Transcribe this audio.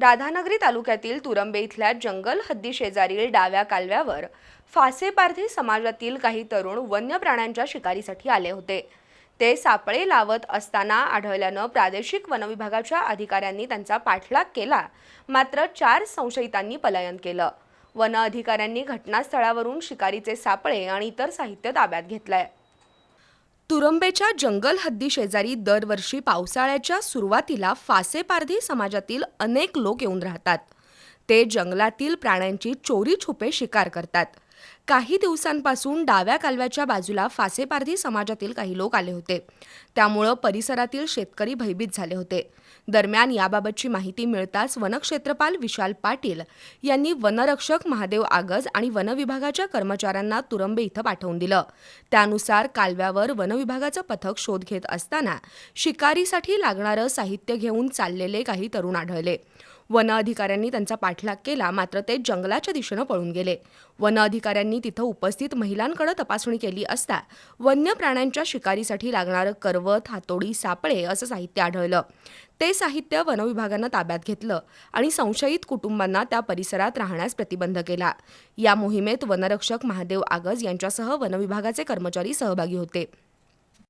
राधानगरी तालुक्यातील तुरंबे इथल्या जंगल हद्दी शेजारील डाव्या कालव्यावर फासेपारधी समाजातील काही तरुण वन्य प्राण्यांच्या शिकारीसाठी आले होते. ते सापळे लावत असताना आढळल्यानं प्रादेशिक वनविभागाच्या अधिकाऱ्यांनी त्यांचा पाठलाग केला. मात्र चार संशयितांनी पलायन केलं. वन अधिकाऱ्यांनी घटनास्थळावरून शिकारीचे सापळे आणि इतर साहित्य ताब्यात घेतलंय. तुरंबेच्या जंगल हद्दी शेजारी दरवर्षी पावसाळ्याच्या सुरुवातीला फासेपारधी समाजातील अनेक लोक येऊन राहतात. ते जंगलातील प्राण्यांची चोरी छुपे शिकार करतात. काही दिवसांपासून डाव्या कालव्याच्या बाजूला फासेपारधी समाजातील काही लोक आले होते. त्यामुळं परिसरातील शेतकरी भयभीत झाले होते. दरम्यान याबाबतची माहिती मिळताच वनक्षेत्रपाल विशाल पाटील यांनी वनरक्षक महादेव आगज आणि वनविभागाच्या कर्मचाऱ्यांना तुरंबे इथं पाठवून दिलं. त्यानुसार कालव्यावर वनविभागाचं पथक शोध घेत असताना शिकारीसाठी लागणारं साहित्य घेऊन चाललेले काही तरुण आढळले. वन अधिकाऱ्यांनी त्यांचा पाठलाग केला मात्र ते जंगलाच्या दिशेनं पळून गेले. वन अधिकाऱ्यांनी तिथं उपस्थित महिलांकडे तपासणी केली असता वन्य प्राण्यांच्या शिकारीसाठी लागणारं करवत हातोडी सापळे असं साहित्य आढळलं. ते साहित्य वनविभागानं ताब्यात घेतलं आणि संशयित कुटुंबांना त्या परिसरात राहण्यास प्रतिबंध केला. या मोहिमेत वनरक्षक महादेव आगज यांच्यासह वनविभागाचे कर्मचारी सहभागी होते.